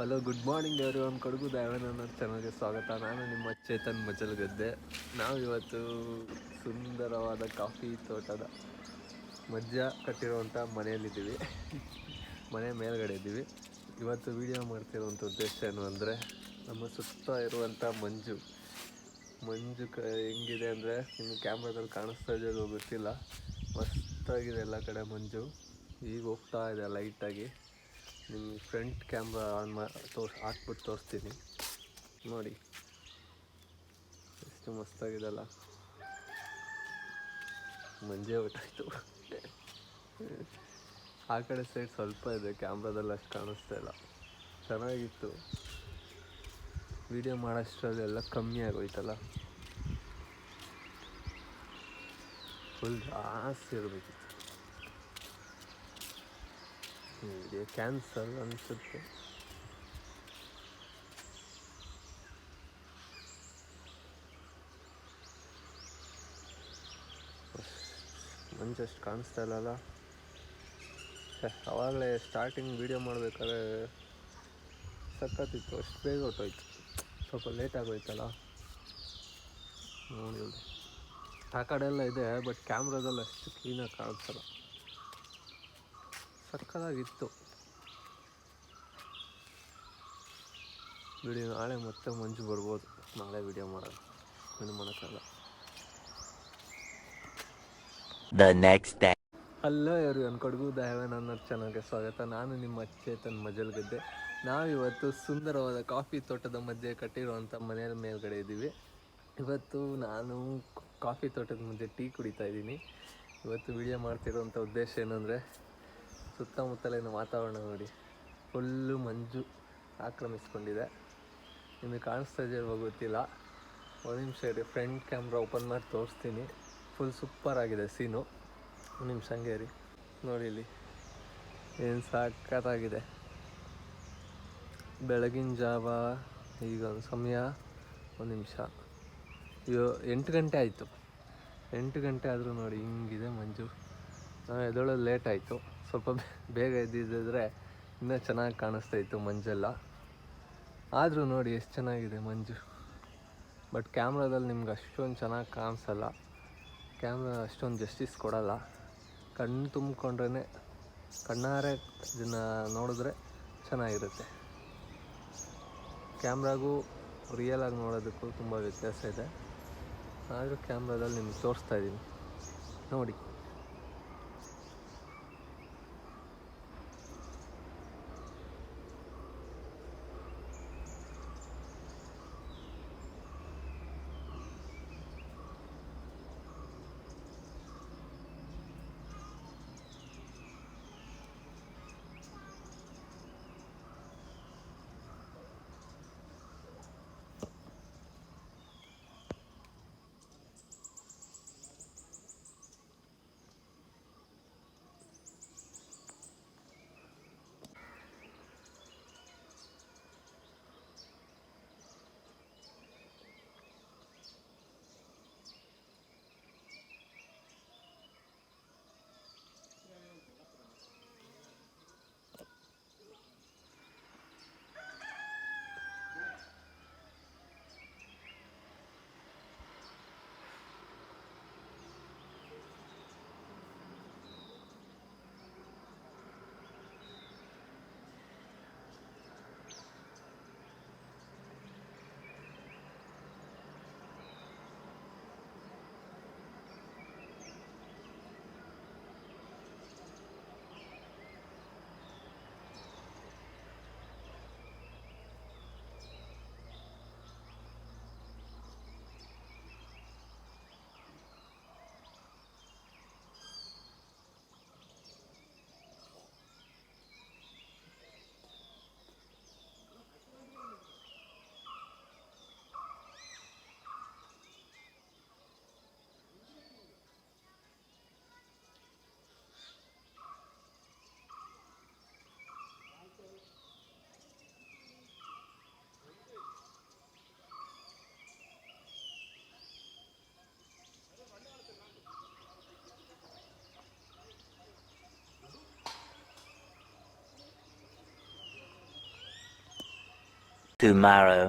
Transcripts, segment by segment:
Hello good morning ಅವರು ಒಂದು ಕೊಡಗು ದಯಾವನ ಚೆನ್ನಾಗಿ ಸ್ವಾಗತ. ನಾನು ನಿಮ್ಮ ಚೇತನ್ ನಾವು ಇವತ್ತು ಸುಂದರವಾದ ಕಾಫಿ ತೋಟದ ಮಧ್ಯ ಕಟ್ಟಿರುವಂಥ ಮನೆಯಲ್ಲಿದ್ದೀವಿ. ಮನೆ ಮೇಲ್ಗಡೆ ಇದ್ದೀವಿ. ಇವತ್ತು ವಿಡಿಯೋ ಮಾಡ್ತಿರುವಂಥ ಉದ್ದೇಶ ಏನು ಅಂದರೆ, ನಮ್ಮ ಸುತ್ತ ಇರುವಂಥ ಮಂಜು. ಮಂಜು ಕ, ಹೆಂಗಿದೆ ಅಂದರೆ ನಿಮ್ಮ ಕ್ಯಾಮ್ರಾದಲ್ಲಿ ಕಾಣಿಸ್ತಾ ಇದೆಯೋ ಗೊತ್ತಿಲ್ಲ. ಮಸ್ತಾಗಿದೆ ಎಲ್ಲ ಕಡೆ ಮಂಜು. ಈಗ ಹೋಗ್ತಾ ಇದೆ ಲೈಟಾಗಿ ನಿಮ್ಮ ಫ್ರಂಟ್ ಕ್ಯಾಮ್ರಾ ಆನ್ ಮಾ, ತೋರ್ಸ್, ಹಾಕ್ಬಿಟ್ಟು ತೋರಿಸ್ತೀನಿ. ನೋಡಿ. ಎಷ್ಟು ಮಸ್ತಾಗಿದೆಲ್ಲ. ಮಂಜೆ ಹೊಟ್ಟಾಯಿತು ಆ ಕಡೆ ಸೈಡ್ ಸ್ವಲ್ಪ ಇದೆ, ಕ್ಯಾಮ್ರಾದಲ್ಲಿ ಅಷ್ಟು ಕಾಣಿಸ್ತಾ ಇಲ್ಲ. ಚೆನ್ನಾಗಿತ್ತು. ವಿಡಿಯೋ ಮಾಡೋಷ್ಟರಲ್ಲೆಲ್ಲ ಕಮ್ಮಿ ಆಗೋಯ್ತಲ್ಲ. ಫುಲ್ ಜಾಸ್ತಿ ಇರಬೇಕಿತ್ತು ವಿಡಿಯೋ ಕ್ಯಾನ್ಸಲ್ ಅನಿಸುತ್ತೆ. ಮಂಜಷ್ಟು ಕಾಣಿಸ್ತಾ ಇಲ್ಲಲ್ಲ? ಅವಾಗಲೇ ಸ್ಟಾರ್ಟಿಂಗ್ ವೀಡಿಯೋ ಮಾಡಬೇಕಾದ್ರೆ ಸಖತ್ತಿತ್ತು, ಅಷ್ಟು ಬೇಗ ಹೊಟ್ಟೋಯ್ತು ಸ್ವಲ್ಪ ಲೇಟ್ ಆಗೋಯ್ತಲ್ಲ? ನೋಡಿ. ಆ ಕಡೆ ಎಲ್ಲ ಇದೆ ಬಟ್ ಕ್ಯಾಮ್ರಾದಲ್ಲಿ ಅಷ್ಟು ಕ್ಲೀನಾಗಿ ಕಾಣಿಸಲ್ಲ. ಸಕ್ಕತ್ತಾಗಿತ್ತು ಬಿಡಿ ನಾಳೆ ಮತ್ತೆ ಮಂಜು ಬರ್ಬೋದು. ನಾಳೆ ವಿಡಿಯೋ ಮಾಡೋದು ಏನು ಮಾಡೋಕ್ಕಲ್ಲ ದ ನೆಕ್ಸ್ಟ್ ಡೇ ಹಲೋ ಇವರು ನನ್ನ ಕೊಡಗು ದಯಾವನ್ ನನ್ನ ಚಾನಲ್ಗೆ ಸ್ವಾಗತ. ನಾನು ನಿಮ್ಮ ಚೇತನ್ ಮಜಲ್ಗದ್ದೆ ನಾವಿವತ್ತು ಸುಂದರವಾದ ಕಾಫಿ ತೋಟದ ಮಧ್ಯೆ ಕಟ್ಟಿರುವಂಥ ಮನೆಯ ಮೇಲ್ಗಡೆ ಇದ್ದೀವಿ. ಇವತ್ತು ನಾನು ಕಾಫಿ ತೋಟದ ಮಧ್ಯೆ ಟೀ ಕುಡಿತಾ ಇದ್ದೀನಿ. ಇವತ್ತು ವಿಡಿಯೋ ಮಾಡ್ತಿರೋಂಥ ಉದ್ದೇಶ ಏನಂದರೆ ಸುತ್ತಮುತ್ತಲಿನ ವಾತಾವರಣ ನೋಡಿ. ಫುಲ್ಲು ಮಂಜು ಆಕ್ರಮಿಸ್ಕೊಂಡಿದೆ. ನಿಮಗೆ ಕಾಣಿಸ್ತಾ ಇದೆಯಲ್ವ ಗೊತ್ತಿಲ್ಲ. ಒಂದು ನಿಮಿಷ ಇರಿ, ಫ್ರಂಟ್ ಕ್ಯಾಮ್ರಾ ಓಪನ್ ಮಾಡಿ ತೋರಿಸ್ತೀನಿ. ಫುಲ್ ಸೂಪರ್ ಆಗಿದೆ ಸೀನು. ಒಂದು ನಿಮಿಷ ಹಂಗೆ ರೀ ನೋಡಿ ಇಲ್ಲಿ, ಏನು ಸಾಕತ್ತಾಗಿದೆ ಬೆಳಗಿನ ಜಾವ, ಈಗ ಒಂದು ಸಮಯ, ಒಂದು ನಿಮಿಷ. ಇವ ಎಂಟು ಗಂಟೆ ಆಯಿತು. ಎಂಟು ಗಂಟೆ ಆದರೂ ನೋಡಿ, ಹಿಂಗಿದೆ ಮಂಜು. ನಾವು ಎದ್ದೇಳೋದು ಲೇಟ್ ಆಯಿತು. ಸ್ವಲ್ಪ ಬೇಗ ಎದ್ದಿದ್ದಿದ್ರೆ ಇನ್ನೂ ಚೆನ್ನಾಗಿ ಕಾಣಿಸ್ತಾ ಇತ್ತು ಮಂಜೆಲ್ಲ. ಆದರೂ ನೋಡಿ ಎಷ್ಟು ಚೆನ್ನಾಗಿದೆ ಮಂಜು. ಬಟ್ ಕ್ಯಾಮ್ರಾದಲ್ಲಿ ನಿಮ್ಗೆ ಅಷ್ಟೊಂದು ಚೆನ್ನಾಗಿ ಕಾಣಿಸಲ್ಲ. ಕ್ಯಾಮ್ರಾ ಅಷ್ಟೊಂದು ಜಸ್ಟಿಸ್ ಕೊಡಲ್ಲ. ಕಣ್ಣು ತುಂಬಿಕೊಂಡ್ರೇ ಕಣ್ಣಾರೆ ಇದನ್ನು ನೋಡಿದ್ರೆ ಚೆನ್ನಾಗಿರುತ್ತೆ. ಕ್ಯಾಮ್ರಾಗೂ ರಿಯಲಾಗಿ ನೋಡೋದಕ್ಕೂ ತುಂಬ ವ್ಯತ್ಯಾಸ ಇದೆ. ಆದರೂ ಕ್ಯಾಮ್ರಾದಲ್ಲಿ ನಿಮ್ಗೆ ತೋರಿಸ್ತಾ ಇದ್ದೀನಿ. ನೋಡಿ. Tomorrow.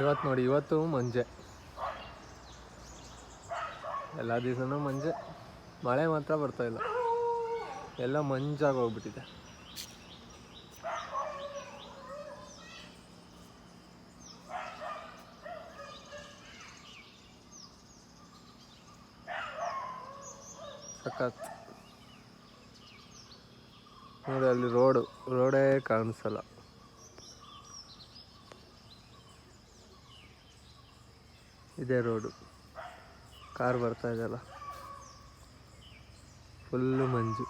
ಇವತ್ತು ನೋಡಿ, ಇವತ್ತು ಮಂಜೆ. ಎಲ್ಲ ದಿವಸನೂ ಮಂಜೆ. ಮಳೆ ಮಾತ್ರ ಬರ್ತಾ ಇಲ್ಲ. ಎಲ್ಲ ಮಂಜಾಗಿ ಹೋಗ್ಬಿಟ್ಟಿದೆ. ಸಖತ್. ನೋಡಿ ಅಲ್ಲಿ ರೋಡು ರೋಡೇ ಕಾಣಿಸಲ್ಲ. ಇದೇ ರೋಡು. ಕಾರ್ ಬರ್ತಾ ಇದೆಯಲ್ಲ. ಫುಲ್ಲು ಮಂಜು.